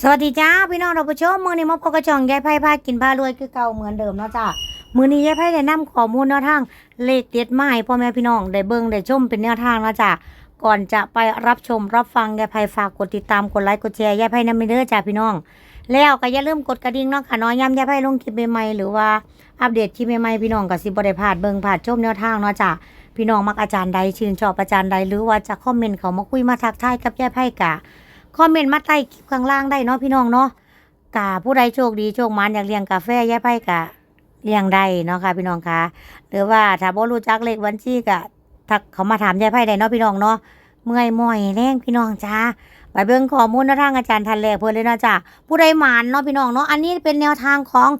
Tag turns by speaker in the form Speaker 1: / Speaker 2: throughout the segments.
Speaker 1: สวัสดีจ้าพี่น้องเราผู้ชมมือนี้มาพบกับช่องยายไพ่พากินพารวยคือเก่าเหมือนเดิมเนาะจ้ามือนี้ยายไพ่ได้นำข้อมูลแนวทางเลขเด็ดมาให้พ่อแม่พี่น้องได้เบิ่งได้ชมเป็นแนวทางเนาะจ้าก่อนจะไปรับชมรับฟังยายไพ่ฝากกดติดตามกดไลค์กดแชร์ยายไพ่นำไปเด้อจ้าพี่น้อง แล้วก็อย่าลืมกดกระดิ่งเนาะค่ะน้อยย้ำยายไพ่ลงคลิปใหม่ๆหรือว่าอัปเดตคลิปใหม่ๆพี่น้องก็สิบ่ได้พลาดเบิ่งพลาดชมแนวทางเนาะจ้าพี่น้องมักอาจารย์ใดชื่นชอบอาจารย์ใดหรือว่าจะคอมเมนต์เขามาคุยมาทักทายกับยายไพ่กะ คอมเมนต์มาใต้คลิปข้างล่างได้เนาะพี่น้องเนาะกาผู้ใดโชคดีโชคมันอยากเลี้ยงกาแฟยายไพ่กะเลี้ยงได้เนาะค่ะพี่น้องคะหรือว่าถ้าบ่รู้จักเลขบัญชีกะทักเขามาถามยายไพ่ได้เนาะพี่น้องเนาะเมื่อยมอยแรงพี่น้องจ้า ไปเบิ่งข้อมูลแนวทางอาจารย์ทันแรกเพิ่นเลยเนาะจ้าผู้ใดหมานเนาะพี่น้องเนาะอันนี้เป็นแนวทางของ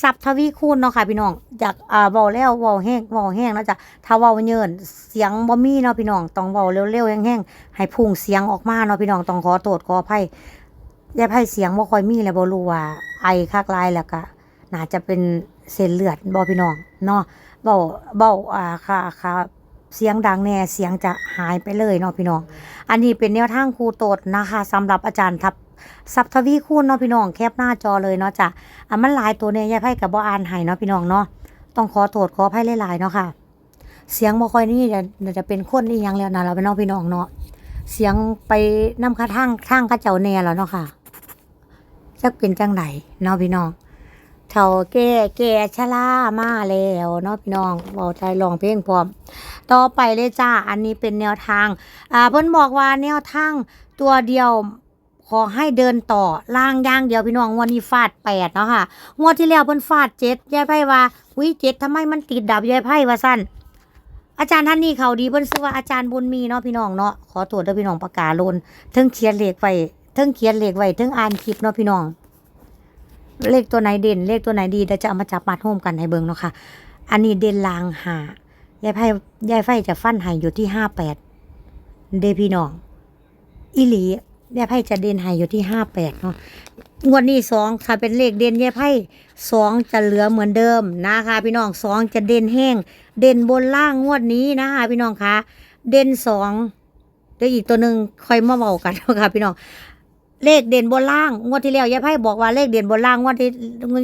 Speaker 1: สัพทวีคูณเนาะค่ะพี่น้องจากอ่าเว้าแล้วเว้าแห้งเว้าแห้งเนาะจ้ะถ้าเว้าเยินเสียงบ่มีเนาะพี่น้องต้องเว้าเร็วๆแห้งๆให้พุ่งเสียงออกมาเนาะพี่น้องต้องขอโทษขออภัยยายไพ่เสียงบ่ค่อยมีแล้วบ่รู้ว่าไอคักหลายแล้วก็น่าจะเป็นเส้นเลือดบ่พี่น้องเนาะเว้าเว้าอ่าค่ะค่ะ เสียงดังแน่เสียงจะหายไปเลยเนาะพี่น้อง อันนี้เป็นแนวทางครูโตดนะคะสำหรับอาจารย์ทับสับทวีคูณเนาะพี่น้องแคปหน้าจอเลยเนาะจ้ะอะมันลายตัวเนี่ยยายไพ่ก็บ่อ่านให้เนาะพี่น้องเนาะต้องขอโทษขออภัยหลายๆเนาะค่ะ เสียงบ่ค่อยนี่เดี๋ยวจะเป็นคนอีหยังแล้วนะเราเป็นน้องพี่น้องเนาะเสียงไปน้ำคาทางทางเขาเจ้าแน่แล้วเนาะค่ะจักเป็นจังไหนเนาะพี่น้อง เท่าแก่แก่ชรามาแล้วเนาะพี่น้องเบาใจลองเพลงพร้อม ต่อไปเลยจ้า อันนี้เป็นแนวทาง อ่าเพิ่นบอกว่าแนวทางตัวเดียวขอให้เดินต่อล่างย่างเดียวพี่น้องงวดนี้ฟาดแปดเนาะค่ะงวดที่แล้วเพิ่นฟาดเจ็ดยายไพ่ว่าวิเจ็ดทำไมมันติดดับยายไพ่ว่าสั้นอาจารย์ท่านนี้เขาดีเพิ่นชื่อว่าอาจารย์บุญมีเนาะพี่น้องเนาะขอตรวจด้วยพี่น้องประกาศลนเทิงเขียนเลขไว้เทิงเขียนเลขไว้เทิงอ่านคลิปเนาะพี่น้อง เลขตัวไหนเด่น เลขตัวไหนดีเดี๋ยวจะเอามาจับมาโฮมกันให้เบิ่งเนาะค่ะ อันนี้เด่นลางหายายไพ่ยายไฟจะฟันหายอยู่ที่ห้าแปดเดพี่น้องอีหลียายไพ่จะเด่นหายอยู่ที่ห้าแปดเนาะงวดนี้สองถ้าเป็นเลขเด่นยายไพ่สองจะเหลือเหมือนเดิมนะคะพี่น้องสองจะเด่นแห้ง เด่นบนล่างงวดนี้นะคะพี่น้องคะเด่นสองเดี๋ยวอีกตัวหนึ่งค่อยมาเบากันนะคะพี่น้อง เลขเด่นบนล่าง งวดที่แล้วยายไพ่บอกว่าเลขเด่นบนล่างงวดที่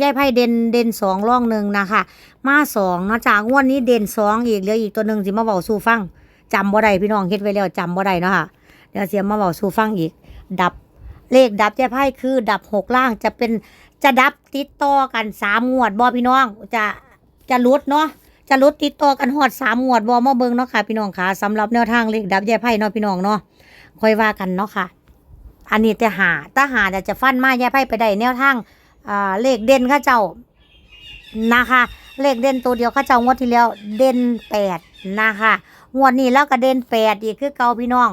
Speaker 1: ยายไพ่เด่นเด่นสองร่องหนึ่งนะคะมาสองเนาะจากงวดนี้เด่นสองอีกเหลืออีกตัวหนึ่งสิมาเบาสู่ฟังจำบ่ได้พี่น้องเฮ็ดไว้แล้วจำบ่ได้เนาะค่ะเดี๋ยวเสียมาเบาสู่ฟังอีก ดับเลขดับยายไพ่คือดับหกล่างจะเป็นจะดับติดต่อกันสามงวดบ่พี่น้องจะจะลดเนาะจะลดติดต่อกันฮอดสามงวดบ่มาเบิ่งเนาะค่ะพี่น้องค่ะสำหรับแนวทางเลขดับยายไพ่เนาะพี่น้องเนาะค่อยว่ากันเนาะค่ะ อันนี้แต่หาถ้าหาแต่จะฟันมายายไพ่ไปได้แนวทางอ่าเลขเด่นข้าเจ้านะคะ เลขเด่นตัวเดียวข้าเจ้างวดที่แล้วเด่นแปดนะคะงวดนี้แล้วก็เด่นแปดอีกคือเก่าพี่น้อง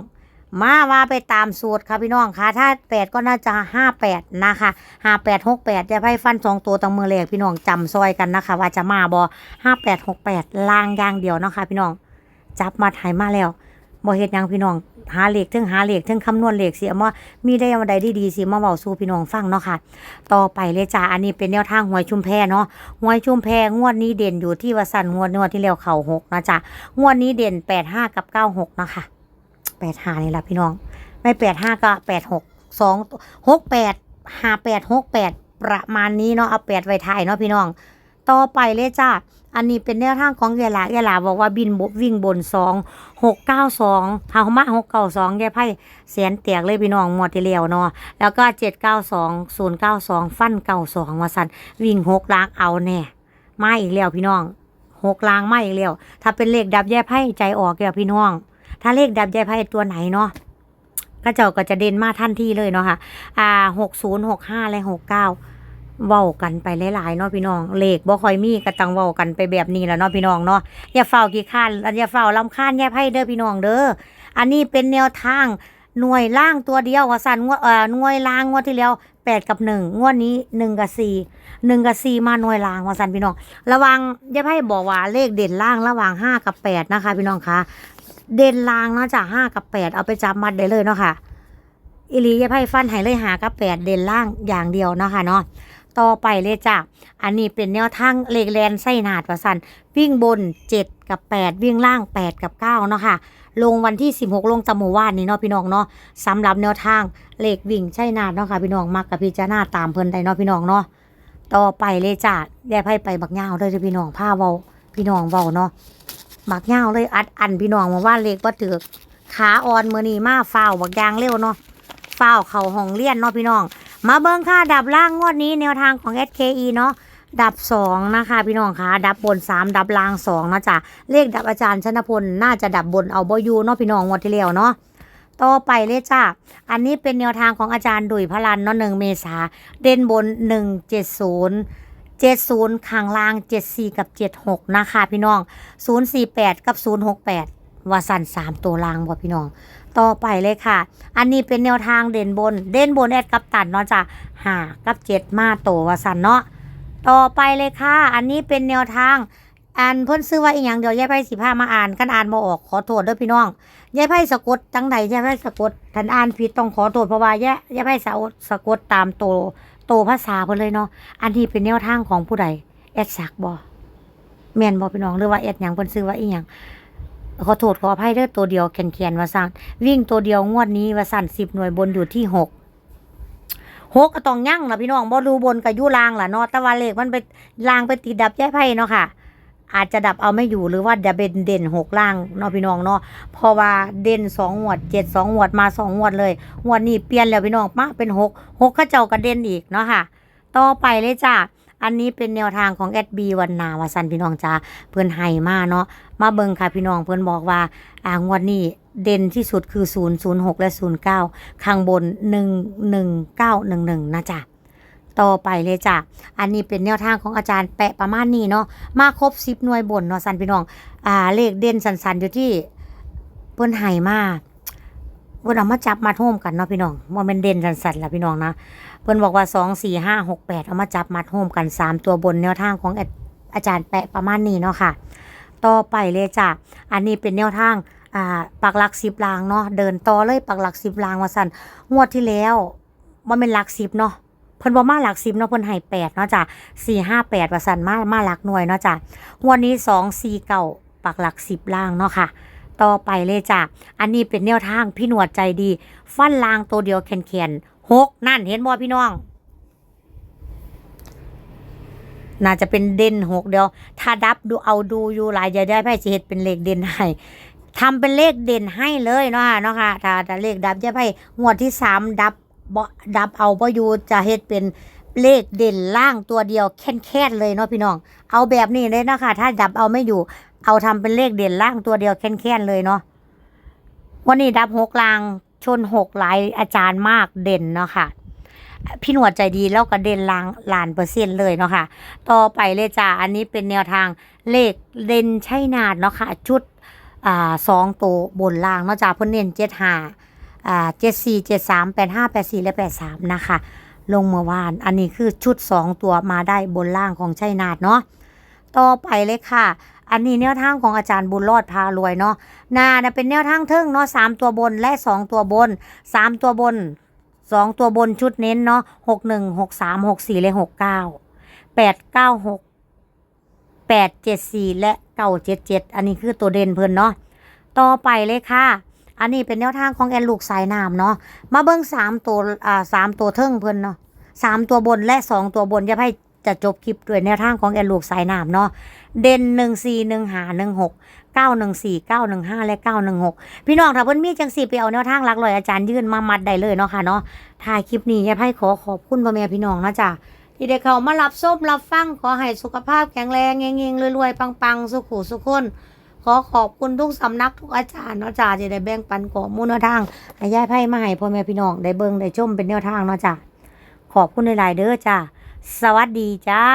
Speaker 1: มาว่าไปตามสูตรค่ะพี่น้องค่ะ ถ้าแปดก็น่าจะห้าแปดนะคะห้าแปดหกแปดจะไพ่ฟันสองตัวตังมือเลขพี่น้องจำซอยกันนะคะ ว่าจะมาบอห้าแปดหกแปดลางยางเดียวเนาะคะพี่น้อง จับมาถ่ายมาแล้ว บ่เฮ็ดหยังพี่น้องหาเลขถึงหาเลขถึงคำนวณเลขสิเอามามีได้มาใดดีๆสิมาเว้าสู่พี่น้องฟังเนาะค่ะ ต่อไปเลยจ้าอันนี้เป็นแนวทางหวยชุมแพเนาะหวยชุมแพงวดนี้เด่นอยู่ที่ว่าสั่นงวดงวดที่แล้วเข่าหกนะจ๊ะงวดนี้เด่นแปดห้ากับเก้าหกเนาะค่ะแปดห้านี่แหละพี่น้อง ไม่แปดห้าก็แปดหกสองหกแปดห้าแปดหกแปดประมาณนี้เนาะเอาแปดไว้ท้ายเนาะพี่น้อง ต่อไปเลยจ้าอันนี้เป็นแนวทางของยายลายายลาบอกว่าบินบวิ่งบนสองหกเก้าสองหามาหกเก้าสองยายไพ่เสียนเตียกเลยพี่น้องหมดทีเลียวเนาะแล้วก็เจ็ดเก้าสองศูนย์เก้าสองฟันเก้าสองมาสันวิ่งหกล้างเอาแน่มาอีกแล้วพี่น้องหกล้างมาอีกแล้ว ถ้าเป็นเลขดับแยายไพ่ใจออกแล้วพี่น้อง ถ้าเลขดับแยายไพ่ตัวไหนเนาะก็เจ้าก็จะเด่นมาทันที่เลยเนาะค่ะอ่าหกศูนย์หกห้าและหกเก้า เว้ากันไปหลายๆเนาะพี่น้องเลขบ่ค่อยมีก็ตังเว้ากันไปแบบนี้แหละเนาะพี่น้องเนาะอย่าเฝ้ากี่ข้านอย่าเฝ้าลำคาญแย่ไพ่เด้อพี่น้องเด้ออันนี้เป็นแนวทางหน่วยล่างตัวเดียวว่าสันงวดเอ่อหน่วยล่างงวดที่แล้วแปดกับหนึ่งงวดนี้หนึ่งกับสี่หนึ่งกับสี่มาหน่วยล่างว่าสันพี่น้อง ระวังย่าไพ่บอกว่าเลขเด่นล่างระหว่างห้ากับแปดนะคะ พี่น้องคะเด่นล่างเนาะจากห้ากับแปดเอาไปจับมัดได้เลยเนาะค่ะอิลียาไพ่ฟันใหายเลยหากับแปดเด่นล่างอย่างเดียวเนาะค่ะเนาะ ต่อไปเลยจ้ะ อันนี้เป็นแนวทางเลขแลนไส้นาดประสันวิ่งบนเจ็ดกับแปดวิ่งล่างแปดกับเก้าเนาะค่ะ ลงวันที่ 16 ลงตะหมู่ว่านนี้เนาะพี่น้องเนาะสำหรับแนวทางเลขวิ่งใช่นาดเนาะค่ะพี่น้องมักกับพิจารณาตามเพิ่นได้เนาะพี่น้องเนาะ ต่อไปเลยจ้าแย่ไพ่ไปบักย่าเลยเด้อพี่น้องผ้าเวาพี่น้องเวาเนาะบักย่าเลยอัดอันพี่น้องมาว่าเลขบ่ถือขาอ่อนมือนี้มาฟ้าวบักยางเร็วเนาะฟ้าวเข้าห้องเรียนเนาะพี่น้อง มาเบิ่งค่าดับล่างงวดนี้แนวทางของ SKE เนาะดับสองนะคะพี่น้องคะดับบนสามดับล่างสองนะจ๊ะเลขดับอาจารย์ชนพลน่าจะดับบนเอาบอยูเนาะพี่น้องงวดที่แล้วเนาะต่อไปเลยจ้าอันนี้เป็นแนวทางของอาจารย์ดุยพลันเนาะหนึ่งเมษาเด่นบนหนึ่งเจ็ดศูนย์เจ็ดศูนย์ข้างล่างเจ็ดสี่กับเจ็ดหกนะคะพี่น้องศูนย์สี่แปดกับศูนย์หกแปดวาสันสามตัวล่างบ่พี่น้อง ต่อไปเลยค่ะ อันนี้เป็นแนวทางเด่นบน เด่นบนแอดกับตันเนาะจ้ะหากับเจ็ดมาโตวาสันเนาะ ต่อไปเลยค่ะ อันนี้เป็นแนวทางอ่านพิ่นซื้อว่าอีหยังเดี๋ยวยายไพ่สิพามาอ่านกันอ่านบ่ออกขอโทษด้อพี่น้องยายไพ่สะกดจังใดยายไพ่สะกดท่านอ่านผิดต้องขอโทษเพราะว่ายายยายไพ่สะกดสะกดตามโตโตภาษาเพิ่นเลยเนาะอันนี้เป็นแนวทางของผู้ใดแอดสักบ่แม่นบ่พี่น้องหรือว่าแอดหยังเพิ่นซื้อว่าอีหยัง ขอโทษขออภัยเด้อตัวเดียวแขนๆว่าซั่นวิ่งตัวเดียวงวดนี้ว่าซั่น10หน่วยบนอยู่ที่หกหกก็ต้องยั่งล่ะพี่น้องบ่ดูบนกับยู่ลางล่ะเนาะต่ว่าเลขมันไปลางไปติดดับแย้ไพ่เนาะค่ะ อาจจะดับเอาไม่อยู่หรือว่าจะเป็นเด่นหกล่างเนาะพี่น้องเนาะเพราะว่าเด่นสองงวดเจ็ดสองงวดมาสองงวดเลยงวดนี้เปลี่ยนแล้วพี่น้องมาเป็นหกหกข้าเจ้าก็เด่นอีกเนาะค่ะ ต่อไปเลยจ้า อันนี้เป็นแนวทางของแอดบีวันนาวาสันพี่น้องจ้าเพื่อนไห้มาเนาะมาเบิงค่ะพี่น้องเพื่อนบอกว่าอ่างวดนี้เด่นที่สุดคือ 0 0 6 และ 09 ข้างบน 1 1 9 1 1 นะจ๊ะต่อไปเลยจ้ะ อันนี้เป็นแนวทางของอาจารย์แปะประมาณนี้เนาะ มาครบสิบหน่วยบนเนาะสันพี่น้อง อ่า เลขเด่นสันสันๆอยู่ที่เพิ่นไห้มา เพิ่นเอามาจับมาโทมกันเนาะพี่น้องว่ามันเด่นสันสันๆล่ะพี่น้องนะเพิ่นบอกว่าสองสี่ห้าหกแปดเอามาจับมาโทมกันสามตัวบนแนวทางของอาจารย์แปะประมาณนี้เนาะค่ะ ต่อไปเลยจ้ะอันนี้เป็นแนวทางอ่าปักหลักสิบลางเนาะเดินต่อเลยปักหลักสิบลางว่าสั่นงวดที่แล้วว่าเป็นหลักสิบเนาะเพิ่นบ่มาหลักสิบเนาะเพิ่นให้แปดเนาะจ้ะสี่ห้าแปดว่าสั่นมามาหลักหน่วยเนาะจ้ะงวดนี้สองสี่เก้าปักหลักสิบลางเนาะค่ะ ต่อไปเลยจ้ะอันนี้เป็นแนวทางพี่หนวดใจดี ฟันลางตัวเดียวแขนๆหกนั่นเห็นบ่พี่น้อง น่าจะเป็นเด่นหกเดียว ถ้าดับดูเอาดูอยู่หลายจะได้ไพ่สิเฮ็ดเป็นเลขเด่นให้ทำเป็นเลขเด่นให้เลยเนาะเนาะค่ะถ้าถ้าเลขดับจะไพ่งวดที่สามดับบ่ดับเอาบ่อยู่จะเฮ็ดเป็นเลขเด่นล่างตัวเดียวแค่นๆเลยเนาะพี่น้อง เอาแบบนี้เลยเนาะค่ะ ถ้าดับเอาไม่อยู่ เอาทำเป็นเลขเด่นล่างตัวเดียวแค่นๆเลยเนาะวันนี้ดับหกลางชนหกหลายอาจารย์มากเด่นเนาะค่ะ พี่หนวดใจดีแล้วก็เด่นลางลานเปอร์เซ็นต์เลยเนาะค่ะ ต่อไปเลยจ้าอันนี้เป็นแนวทางเลขเด่นใช่นาดเนาะค่ะ ชุดอ่าสองตัวบนล่างเนาะจ้าเพิ่นเน้นเจ็ดห้าอ่าเจ็ดสี่เจ็ดสามแปดห้าแปดสี่และแปดสามนะคะ ลงเมื่อวาน อันนี้คือชุดสองตัวมาได้บนล่างของชัยนาดเนาะต่อไปเลยค่ะ อันนี้แนวทางของอาจารย์บุญรอดพารวยเนาะนานะเป็นแนวทางเทิงเนาะสามตัวบนและสองตัวบนสามตัวบนสองตัวบนชุดเน้นเนาะหกหนึ่งหกสามหกสี่และหกเก้าแปดเก้าหกแปดเจ็ดสี่และเก้าเจ็ดเจ็ดอันนี้คือตัวเด่นเพิ่นเนาะต่อไปเลยค่ะ อันนี้เป็นแนวทางของแอนลูกสายน้ำเนาะมาเบิ้งสามตัวอ่าสามตัวเทิงเพิ่นเนาะสามตัวบนและสองตัวบนจะให้ จะจบคลิปด้วยแนวทางของแอนลูกสายน้ำเนาะเด่นหนึ่งสี่หนึ่งหาหนึ่งหกเก้าหนึ่งสี่เก้าหนึ่งห้าและเก้าหนึ่งหกพี่น้องถ้าเพิ่นมีจังสี่ไปเอาแนวทางหลักลอยอาจารย์ยื่นมามัดได้เลยเนาะค่ะเนาะถ่ายคลิปนี้ยายไพ่ขอขอบคุณพ่อแม่พี่น้องนะจ๊ะที่ได้เข้ามารับส้มรับฟังขอให้สุขภาพแข็งแรงเงงๆรวยๆปังๆ สุขุสุขคนขอขอบคุณทุกสำนักทุกอาจารย์เนาะจ้าที่ได้แบ่งปันข้อมูลแนวทางให้ยายไพ่มาให้พ่อแม่พี่น้องได้เบิ่งได้ชมเป็นแนวทางเนาะจ้ะขอบคุณหลายๆเด้อจ้า สวัสดีจ้า